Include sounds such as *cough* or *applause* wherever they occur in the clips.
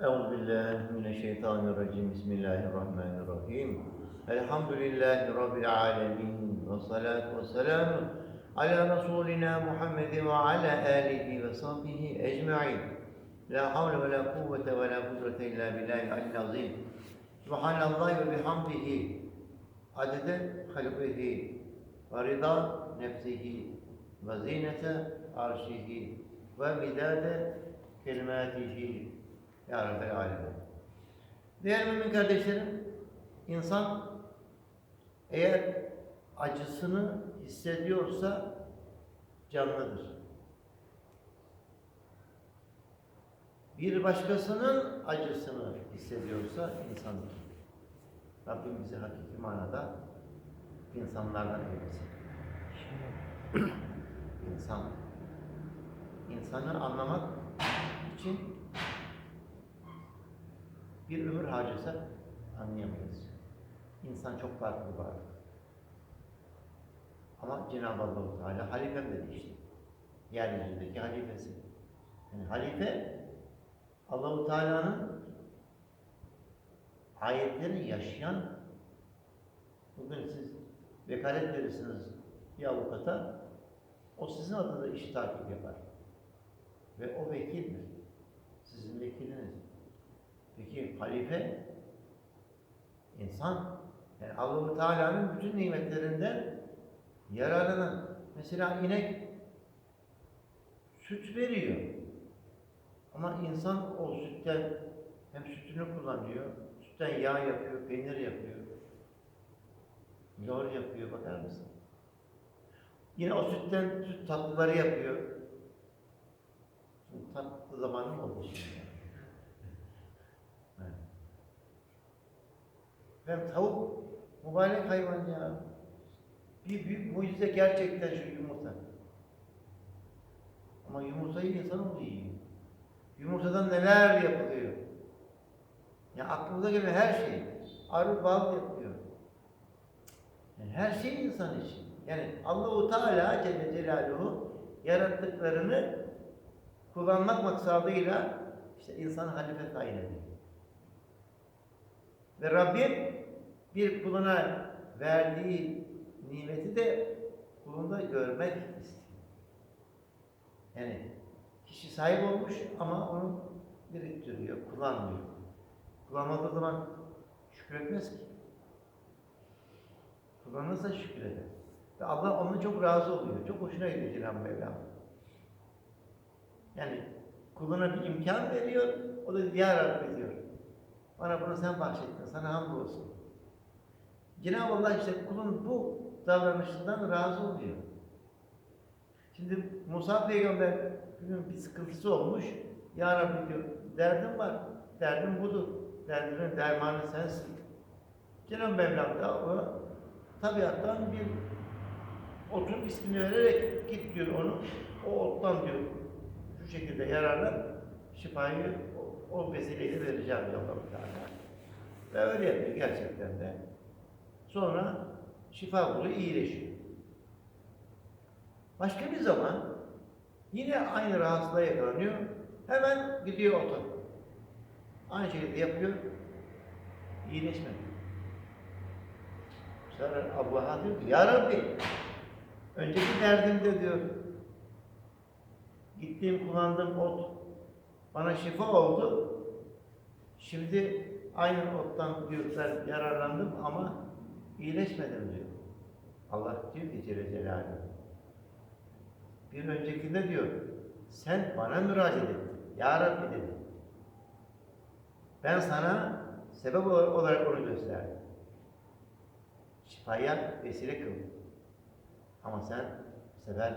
أعوذ بالله من الشيطان الرجيم. بسم الله الرحمن الرحيم. الحمد لله رب العالمين والصلاة والسلام على رسولنا محمد وعلى آله وصحبه أجمعين. لا حول ولا قوة ولا قدرة إلا بالله العلي العظيم. سبحان الله وبحمده. عدد خلقه ورضا نفسه وزينة عرشه ومداد كلماته. Ya Alemin. Değerli mümin kardeşlerim, insan eğer acısını hissediyorsa canlıdır. Bir başkasının acısını hissediyorsa insandır. Rabbim bizi hakiki manada insanlardan eylesin. *clears throat* İnsan. İnsanı anlamak için bir ömür harcasak anlayamayız. İnsan çok farklı varlık. Ama Cenab-ı Allah Teala halifem dedi işte. Yeryüzündeki halifesi. Yani halife Allahu Teala'nın ayetlerini yaşayan bugün siz vekalet verirsiniz bir avukata o sizin adınıza işi takip yapar. Ve o vekildir. Sizin vekiliniz. Peki halife insan yani Allah-u Teala'nın bütün nimetlerinden yararlanan mesela inek süt veriyor. Ama insan o sütten hem sütünü kullanıyor, sütten yağ yapıyor, peynir yapıyor, yoğurt yapıyor bakar mısın? Yine o sütten süt tatlıları yapıyor. Şimdi tatlı zamanı mı oldu şimdi? Evet. Hem tavuk mübarek hayvan ya. Bir büyük mucize gerçekten şu yumurta. Ama yumurtayı insanoğlu yiyor. Yumurtadan neler yapılıyor? Ya aklımıza gelen her şey. Arı bal yapıyor. Yani her şey insan için. Yani Allahu Teala Celle Celaluhu yarattıklarını kullanmak maksadıyla işte insan halife tayin. Ve Rabbim bir kuluna verdiği nimeti de kulunda görmek istiyor. Yani kişi sahip olmuş ama onu biriktiriyor, kullanmıyor. Kullanmadığı zaman şükretmez ki. Kullanırsa şükreder. Ve Allah onunla çok razı oluyor. Çok hoşuna gidiyor Cenab-ı Mevlam. Yani kuluna bir imkan veriyor. O da ya Rabbi diyor. Bana bunu sen bahşettin. Sana hamdolsun. Cenab-ı Allah işte kulun bu davranışından razı oluyor. Şimdi Musa peygamber bir gün bir sıkıntısı olmuş. Ya Rabbi diyor, derdim var. Derdim budur. Derdimin dermanı sensin. Cenab-ı Mevlam da o tabiattan bir otun ismini vererek git diyor onu. O ottan diyor şu şekilde yararlan şifayı o, o vesileyle vereceğim diyor Allah-u Teala. Ve öyle yapıyor gerçekten de. Sonra şifa buluyor, iyileşiyor. Başka bir zaman yine aynı rahatsızlığa yakalanıyor. Hemen gidiyor ota. Aynı şekilde yapıyor. İyileşmedi. Sonra Allah'a diyor ki, Ya Rabbi, önceki derdimde diyor, gittiğim kullandığım ot bana şifa oldu. Şimdi aynı ottan diyor ben yararlandım ama iyileşmedim diyor. Allah diyor ki Celle Celaluhu. Bir öncekinde diyor, sen bana müracaat ettin. Ya Rabbi dedi. Ben sana sebep olarak onu gösterdim. Şifaya vesile kıldım. Ama sen bu sefer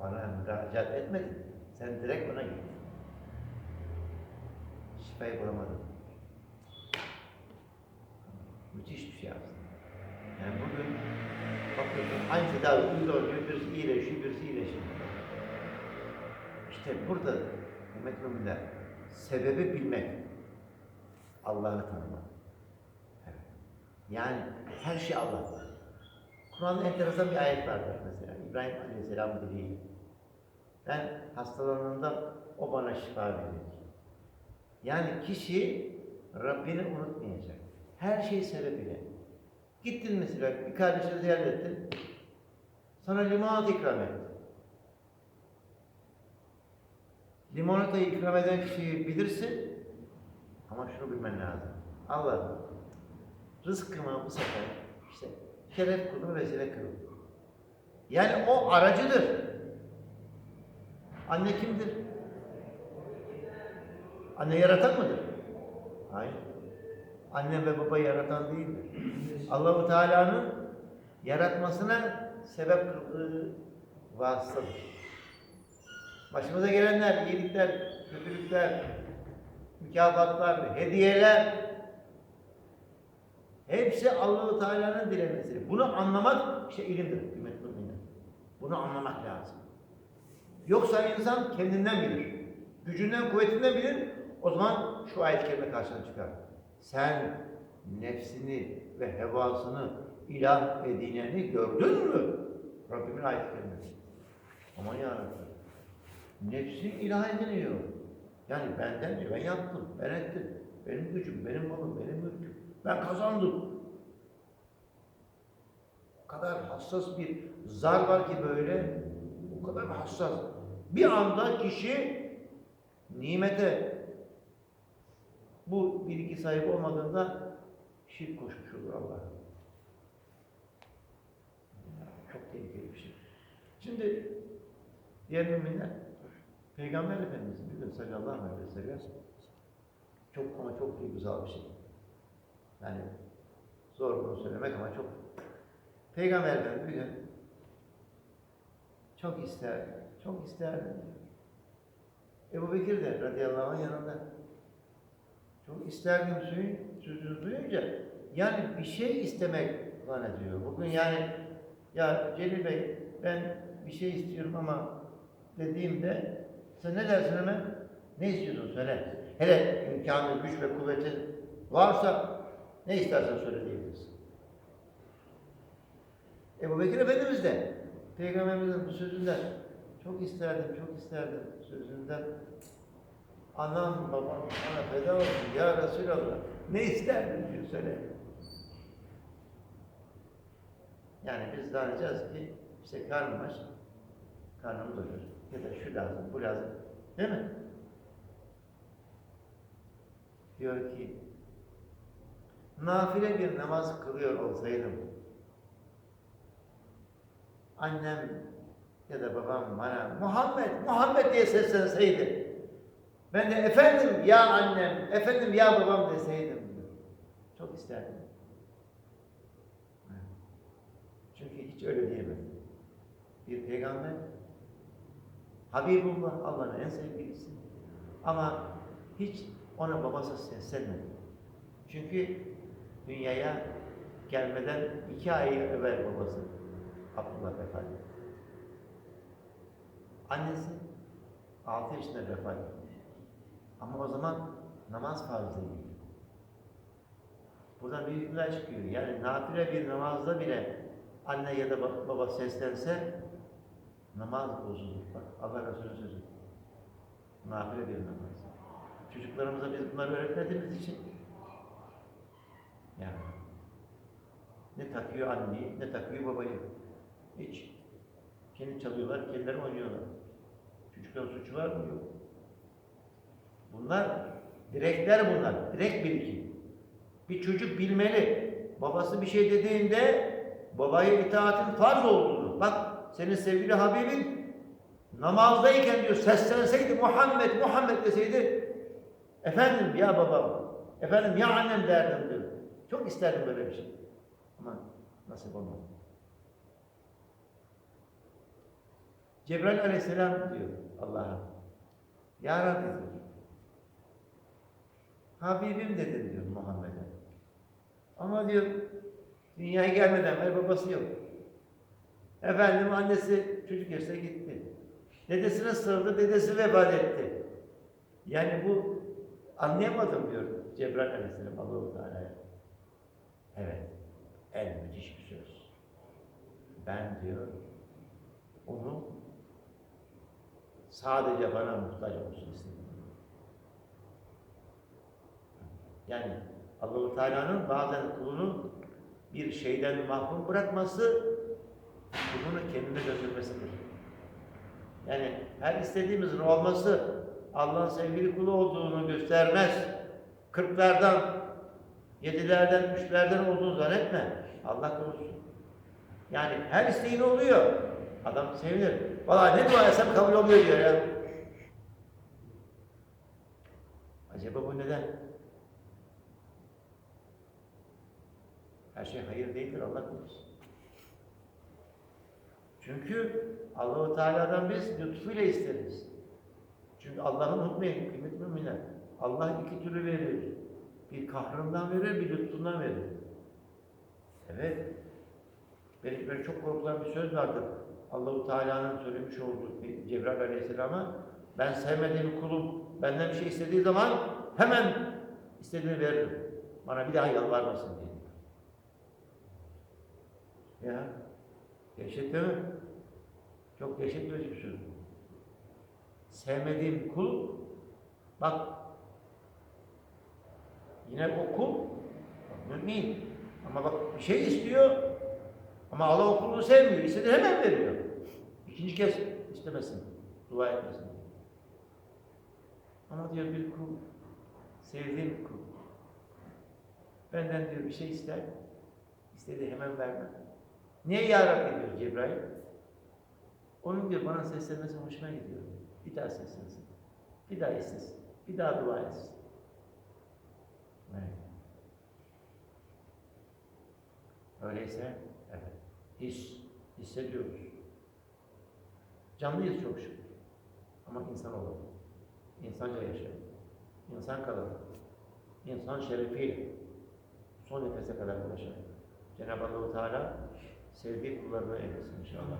bana müracaat etmedin. Sen direkt ona gittin. Şifayı bulamadın. Müthiş bir şey aslında. Yani bugün bakıyorsun aynı tedavi uyguluyor, birisi iyileşiyor, birisi iyileşiyor. İşte burada Mehmet Müminler sebebi bilmek, Allah'ı tanımak. Evet. Yani her şey Allah'ta. Kur'an'da enteresan bir ayet vardır mesela. İbrahim Aleyhisselam dediği. Ben hastalanığımda o bana şifa verir. Yani kişi Rabbini unutmayacak. Her şey sebebiyle. Gittin mesela bir kardeşini ziyaret ettin. Sana limonata ikram etti. Limonatayı ikram eden kişiyi bilirsin. Ama şunu bilmen lazım. Allah rızkıma bu sefer işte şeref kılın vesile kılın. Yani o aracıdır. Anne kimdir? Anne yaratan mıdır? Hayır. Anne ve baba yaratan değildir. Allahu Teala'nın yaratmasına sebep kıldığı vasıtadır. Başımıza gelenler, iyilikler, kötülükler, mükafatlar, hediyeler hepsi Allahu Teala'nın dilemesidir. Bunu anlamak işte ilimdir kıymetli müminler. Bunu anlamak lazım. Yoksa insan kendinden bilir. Gücünden, kuvvetinden bilir. O zaman şu ayet-i kerime karşına çıkar. Sen nefsini ve hevasını ilah edineni gördün mü? Rabbimin ayet-i kerimesi. Aman yarabbim. Nefsi ilah ediniyor. Yani benden diyor, ben yaptım, ben ettim. Benim gücüm, benim malım, benim mülküm. Ben kazandım. O kadar hassas bir zar var ki böyle, o kadar hassas. Bir anda kişi nimete bu bilgi sahibi olmadığında şirk koşmuş olur Allah'a. Çok tehlikeli bir şey. Şimdi diğer müminler Peygamber Efendimiz bir gün sallallahu aleyhi ve sellem çok ama çok duygusal bir şey. Yani zor bunu söylemek ama çok Peygamber Efendimiz bir gün çok ister, çok isterdi. Ebu Bekir de radıyallahu anh yanında. Çok isterdim suyun, sözünü duyunca yani bir şey istemek zannediyor. Bugün yani ya Celil Bey ben bir şey istiyorum ama dediğimde sen ne dersin hemen? Ne istiyorsun söyle. Hele imkanı, güç ve kuvvetin varsa ne istersen söyle diyebilirsin. Ebu Bekir Efendimiz de Peygamberimizin bu sözünden çok isterdim, çok isterdim sözünden anam babam bana feda olsun ya Resulallah ne isterdin diyor söyle. Yani biz zannedeceğiz ki işte karnım aç, karnım doyur. Ya da şu lazım, bu lazım. Değil mi? Diyor ki nafile bir namaz kılıyor olsaydım annem ya da babam bana Muhammed, Muhammed diye seslenseydi ben de efendim ya annem, efendim ya babam deseydim. Çok isterdim. Çünkü hiç öyle diyemez. Bir peygamber Habibullah Allah'ın en sevgilisi. Ama hiç ona babası seslenmedi. Çünkü dünyaya gelmeden iki ay evvel babası Abdullah vefat etti. Annesi altı yaşında vefat etti. Ama o zaman namaz farz değil. Buradan bir çıkıyor. Yani nafile bir namazda bile anne ya da baba seslense namaz bozulur. Bak Allah Resulü sözü. Nafile bir namaz. Çocuklarımıza biz bunları öğretmediğimiz için yani ne takıyor anneyi, ne takıyor babayı. Hiç. Kendi çalıyorlar, kendileri oynuyorlar. Çocukların suçu var mı? Yok. Bunlar direkler bunlar. Direkt bilgi. Bir çocuk bilmeli. Babası bir şey dediğinde babaya itaatin farz olduğunu. Bak senin sevgili Habibin namazdayken diyor seslenseydi Muhammed Muhammed deseydi efendim ya babam efendim ya annem derdim diyor. Çok isterdim böyle bir şey. Ama nasip olmadı. Cebrail aleyhisselam diyor Allah'a. Ya Rabbi. Habibim dedin diyor Muhammed'e. Ama diyor dünyaya gelmeden beri babası yok. Efendim annesi çocuk yaşta gitti. Dedesine sığındı, dedesi vefat etti. Yani bu anlayamadım diyor Cebrail aleyhisselam Allah-u Teala'ya. Evet, en müthiş bir söz. Ben diyor, onu sadece bana muhtaç olsun istedim. Yani Allahu Teala'nın bazen kulunu bir şeyden mahrum bırakması kulunu kendine götürmesidir. Yani her istediğimizin olması Allah'ın sevgili kulu olduğunu göstermez. Kırklardan, yedilerden, üçlerden olduğunu zannetme. Allah korusun. Yani her isteğin oluyor. Adam sevinir. Vallahi ne dua etsem kabul oluyor diyor ya. Acaba bu neden? Her şey hayır değildir Allah korusun. Çünkü Allahu Teala'dan biz lütfuyla isteriz. Çünkü Allah'ın unutmayın kıymetli müminler. Allah iki türlü verir. Bir kahrından verir, bir lütfundan verir. Evet. Benim böyle çok korkulan bir söz vardır. Allahu Teala'nın söylemiş olduğu bir Cebrail Aleyhisselam'a ben sevmediğim kulum benden bir şey istediği zaman hemen istediğini veririm. Bana bir daha yalvarmasın diye. Ya dehşet değil mi? Çok bir söz. Sevmediğim kul bak yine o kul mümin ama bak bir şey istiyor ama Allah o kulunu sevmiyor. İstediğini hemen veriyor. İkinci kez istemesin. Dua etmesin. Ama diyor bir kul sevdiğim kul benden diyor bir şey ister istediği hemen vermem. Niye ya Rabbi diyor Cebrail? Onun diyor bana seslenmesi hoşuma gidiyor. Bir daha seslensin. Bir daha istesin. Bir daha dua etsin. Evet. Öyleyse evet. His, hissediyoruz. Canlıyız çok şükür. Ama insan olalım. İnsanca yaşayalım. İnsan kalalım. İnsan şerefiyle son nefese kadar ulaşalım. Cenab-ı Allah Teala sevdiği kullarına eylesin inşallah.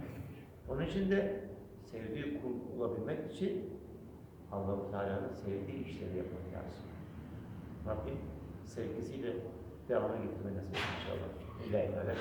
Onun için de sevdiği kul olabilmek için Allah-u Teala'nın sevdiği işleri yapmak lazım. Rabbim sevgisiyle devamını getirmeyi nasip inşallah. İlahi Teala.